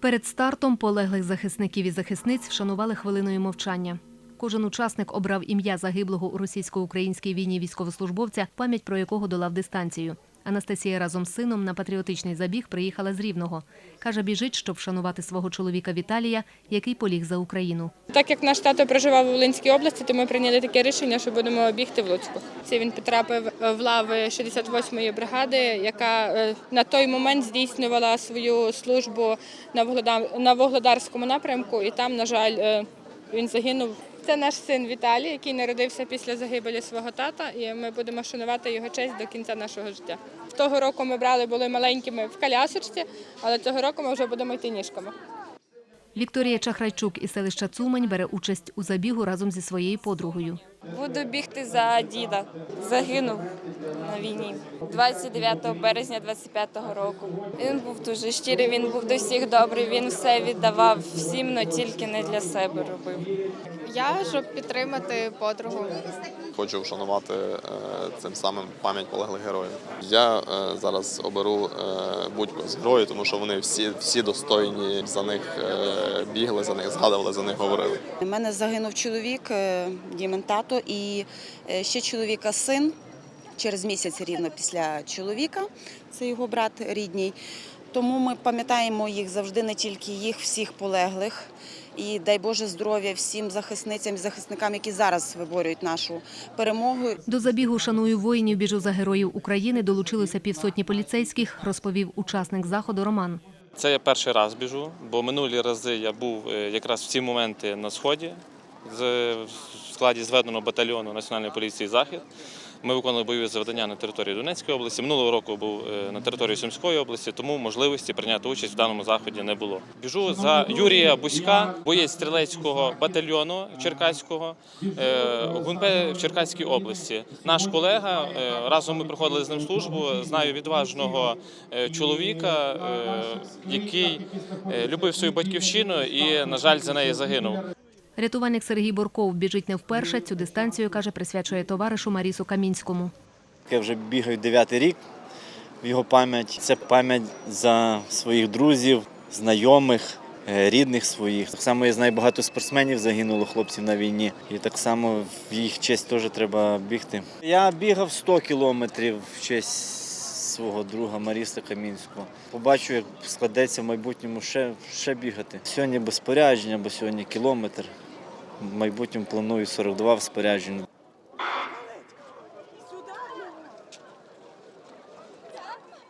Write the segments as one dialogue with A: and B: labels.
A: Перед стартом полеглих захисників і захисниць вшанували хвилиною мовчання. Кожен учасник обрав ім'я загиблого у російсько-українській війні військовослужбовця, пам'ять про якого долав дистанцію. Анастасія разом з сином на патріотичний забіг приїхала з Рівного. Каже, біжить, щоб вшанувати свого чоловіка Віталія, який поліг за Україну.
B: Так як наш тато проживав у Волинській області, то ми прийняли таке рішення, що будемо бігти в Луцьку. Це він потрапив в лави 68-ї бригади, яка е, на той момент здійснювала свою службу на Вогледарському напрямку, і там, на жаль, е, він загинув. Це наш син Віталій, який народився після загибелі свого тата, і ми будемо шанувати його честь до кінця нашого життя. Того року ми брали були маленькими в колясочці, але цього року ми вже будемо йти ніжками.
A: Вікторія Чахрайчук із селища Цумань бере участь у забігу разом зі своєю подругою.
C: Буду бігти за діда. Загинув на війні 29 березня 25-го року. Він був дуже щирий, він був до всіх добрий, він все віддавав всім, але тільки не для себе робив.
D: Я щоб підтримати подругу.
E: Хочу вшанувати е, цим самим пам'ять полеглих героїв. Я е, зараз оберу е, будь-кого з героїв, тому що вони всі, всі достойні за них бігли, за них згадували, за них говорили.
F: У мене загинув чоловік, Дімен тато, і е, ще чоловіка син через місяць рівно після чоловіка. Це його брат рідній. Тому ми пам'ятаємо їх завжди, не тільки їх, всіх полеглих. І дай Боже здоров'я всім захисницям і захисникам, які зараз виборюють нашу перемогу.
A: До забігу шаную воїнів біжу за героїв України долучилося півсотні поліцейських, розповів учасник заходу Роман.
G: Це я перший раз біжу, бо минулі рази я був е, якраз в ці моменти на сході в складі зведеного батальйону Національної поліції Захід. Ми виконували бойові завдання на території Донецької області. Минулого року був е, на території Сумської області, тому можливості прийняти участь в даному заході не було. Біжу за Юрія Бузька, боєць стрілецького батальйону Черкаського е, ГУНП в Черкаській області. Наш колега е, разом ми проходили з ним службу. Знаю відважного чоловіка, який любив свою батьківщину і, на жаль, за неї загинув.
A: Рятувальник Сергій Борков біжить не вперше. Цю дистанцію каже, присвячує товаришу Марісу Камінському.
H: Я вже бігаю дев'ятий рік в його пам'ять. Це пам'ять за своїх друзів, знайомих, е, рідних своїх. Так само я знаю багато спортсменів загинуло хлопців на війні. І так само в їх честь теж треба бігти. Я бігав 100 кілометрів в честь свого друга Маріса Камінського. Побачу, як складеться в майбутньому ще, ще бігати. Сьогодні без спорядження, бо сьогодні кілометр. В майбутньому планую 42 в спорядженні.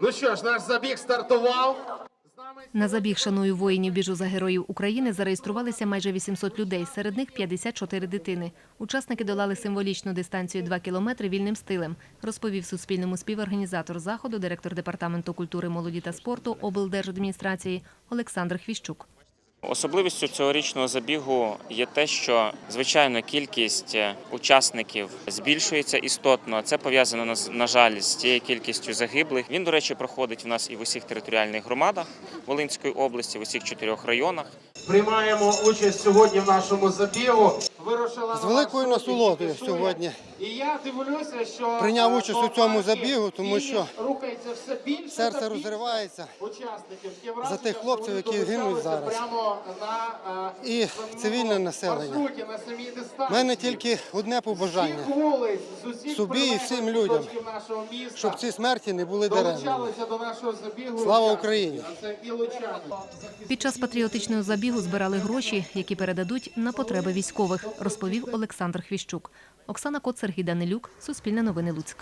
I: Ну що ж, наш забіг стартував.
A: На забіг шаную воїнів біжу за героїв України зареєструвалися майже 800 людей. Серед них 54 дитини. Учасники долали символічну дистанцію 2 кілометри вільним стилем, розповів Суспільному співорганізатор заходу, директор департаменту культури, молоді та спорту облдержадміністрації Олександр Хвіщук.
J: Особливістю цьогорічного забігу є те, що звичайно кількість е, учасників збільшується істотно. Це пов'язано на- жаль з тією кількістю загиблих. Він, до речі, проходить в нас і в усіх територіальних громадах Волинської області, в усіх чотирьох районах.
I: Приймаємо участь сьогодні в нашому забігу. Вирушила
K: З великою насолодою сьогодні
I: І я дивлюся, що
K: прийняв
I: е,
K: участь у цьому забігу, тому що
I: рухається все більше
K: серце розривається
I: учасників.
K: За тих хлопців, які гинуть зараз.
I: Прямо на, е,
K: І цивільне населення.
I: на самій
K: У
I: дистанції.
K: мене тільки одне побажання, Собі і всім людям, щоб ці смерті не були даремними. Слава. Україні!
A: Під час патріотичного забігу збирали гроші, які передадуть на потреби військових, розповів Олександр Хвіщук. Оксана Кот, Сергій Данилюк, Суспільне новини Луцьк.